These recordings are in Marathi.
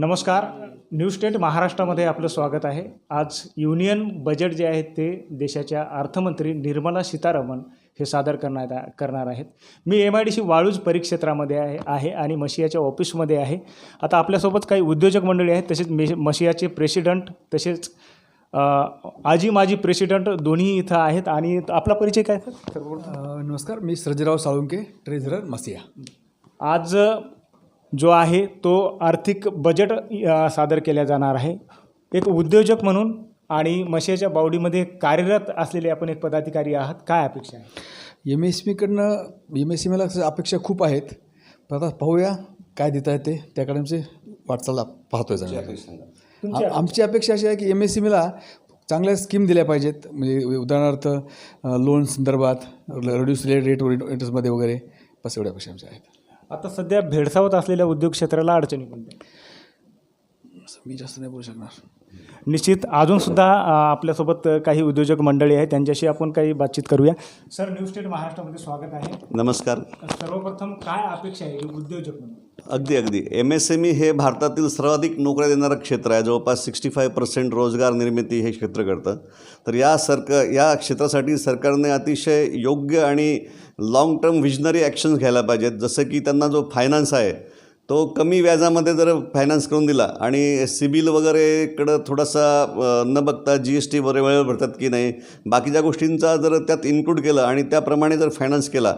नमस्कार. न्यूज स्टेट महाराष्ट्रामध्ये आपलं स्वागत आहे. आज युनियन बजेट जे आहे ते देशाच्या अर्थमंत्री निर्मला सीतारामन हे सादर करण्यात आ- करणार आहेत. मी M I D C Waluj परिक्षेत्रामध्ये आहे आहे आणि मशियाच्या ऑफिसमध्ये आहे. आता आपल्यासोबत काही उद्योजक मंडळी आहेत तसेच मे मशियाचे प्रेसिडंट तसेच आजी माजी प्रेसिडंट दोन्ही इथं आहेत आणि आपला परिचय काय? सर नमस्कार. मी सर्जेराव साळुंके ट्रेझरर मसिया आज जो आहे तो आर्थिक बजेट सादर केल्या जाणार आहे. एक उद्योजक म्हणून आणि मशियाच्या बावडीमध्ये कार्यरत असलेले आपण एक पदाधिकारी आहात. काय अपेक्षा आहे? एम एस मीकडनं एम एस मला अपेक्षा खूप आहेत. पण आता पाहूया काय देत आहे ते. त्याकडे आमचे वाटचाल पाहतोय चांगलं आमची अपेक्षा अशी आहे की एम एस सी मला चांगल्या स्कीम दिल्या पाहिजेत. म्हणजे उदाहरणार्थ लोन संदर्भात रिड्यूस रेट इंटरेस्टमध्ये वगैरे. बस एवढ्या अपेक्षा आमच्या आहेत. आता सध्या भेडसावत असलेल्या उद्योग क्षेत्राला अडचणी कोणत्या? असं मी जास्त नाही बोलू शकणार. निश्चित अजूनसुद्धा आपल्यासोबत काही उद्योजक मंडळी आहेत त्यांच्याशी आपण काही बातचीत करूया. सर न्यूज स्टेट महाराष्ट्रामध्ये स्वागत आहे. नमस्कार. सर्वप्रथम काय अपेक्षा आहे उद्योजक म्हणून अगदी अगदी. एम एस एम ई हे भारतातील सर्वाधिक नोकऱ्या देणारं क्षेत्र आहे. जवळपास सिक्स्टी फाय पर्सेंट रोजगार निर्मिती हे क्षेत्र करतं तर या सरक या क्षेत्रासाठी सरकारने अतिशय योग्य आणि लाँग टर्म विजनरी ॲक्शन्स घ्यायला पाहिजेत. जसं की त्यांना जो फायनान्स आहे तो कमी व्याजामध्ये जर फायनान्स करून दिला आणि सिबिल वगैरेकडं थोडासा न बघता जी एस टी वगैरे वेळेवर भरतात की नाही बाकीच्या गोष्टींचा जर त्यात इन्क्लूड केलं आणि त्याप्रमाणे जर फायनान्स केला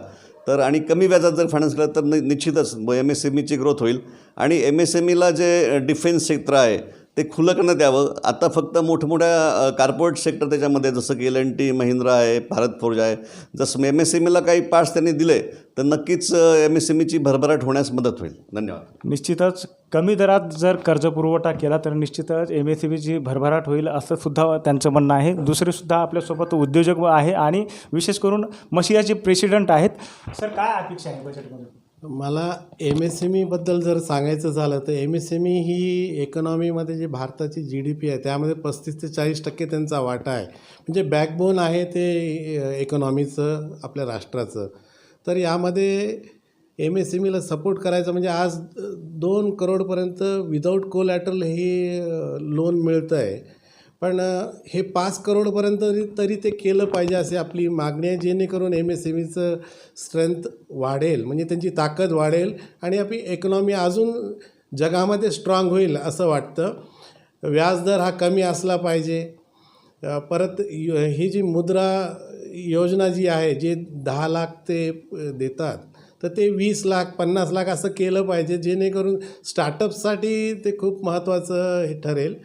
तर आणि कमी व्याजात जर फायनान्स केलं तर निश्चितच एम एस एम ईची ग्रोथ होईल. आणि एम एस एम ईला जे डिफेन्स क्षेत्र आहे ते खुलं करण्यात यावं. आता फक्त मोठमोठ्या कार्पोरेट सेक्टर त्याच्यामध्ये जसं की एल एन टी महिंद्रा आहे भारत फोर्ज आहे. जसं एम एस एम ईला काही पार्ट्स त्यांनी दिले तर नक्कीच एम एस एम ईची भरभराट होण्यास मदत होईल. धन्यवाद. निश्चितच कमी दरात जर कर्जपुरवठा केला तर निश्चितच एम एस एम ईची भरभराट होईल असं सुद्धा त्यांचं म्हणणं आहे. दुसरेसुद्धा आपल्यासोबत उद्योजक आहे आणि विशेष करून मशियाचे प्रेसिडेंट आहेत. सर काय अपेक्षा आहे बजेटमध्ये मला एम एस एम ईबद्दल जर सांगायचं झालं तर एम एस एम ई ही इकॉनॉमीमध्ये जी भारताची जी डी पी आहे त्यामध्ये पस्तीस ते चाळीस टक्के त्यांचा वाटा आहे. म्हणजे बॅकबोन आहे ते इकॉनॉमीचं आपल्या राष्ट्राचं. तर यामध्ये एम एस एम ईला सपोर्ट करायचं म्हणजे आज दोन करोडपर्यंत विदाऊट कोलॅटरल हे लोन मिळतं आहे पण हे पाच करोडपर्यंत तरी ते केलं पाहिजे असे आपली मागणी आहे जेणेकरून एम एस एम ईचं स्ट्रेंथ वाढेल. म्हणजे त्यांची ताकद वाढेल आणि आपली इकॉनॉमी अजून जगामध्ये स्ट्रॉंग होईल असं वाटतं. व्याजदर हा कमी असला पाहिजे. परत य- ही जी मुद्रा योजना जी आहे जे दहा लाख ते देतात तर ते वीस लाख पन्नास लाख असं केलं पाहिजे जेणेकरून स्टार्टअपसाठी ते खूप महत्त्वाचं हे ठरेल.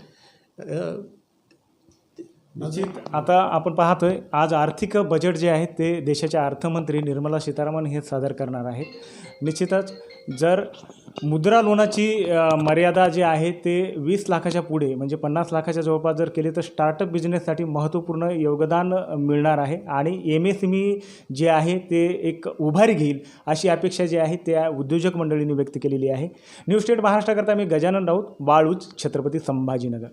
निश्चित. आता आपण पाहतोय आज आर्थिक बजेट जे आहे ते देशाच्या अर्थमंत्री निर्मला सीतारामन हे सादर करणार आहेत. निश्चितच जर मुद्रा लोनाची मर्यादा जी आहे ते वीस लाखाच्या पुढे म्हणजे पन्नास लाखाच्या जवळपास जर केली तर स्टार्टअप बिझनेससाठी महत्त्वपूर्ण योगदान मिळणार आहे आणि एम एस एम ई जे आहे ते एक उभारी घेईल अशी अपेक्षा जी आहे त्या उद्योजक मंडळींनी व्यक्त केलेली आहे. न्यू स्टेट महाराष्ट्राकरता मी गजानन राऊत वाळूज छत्रपती संभाजीनगर.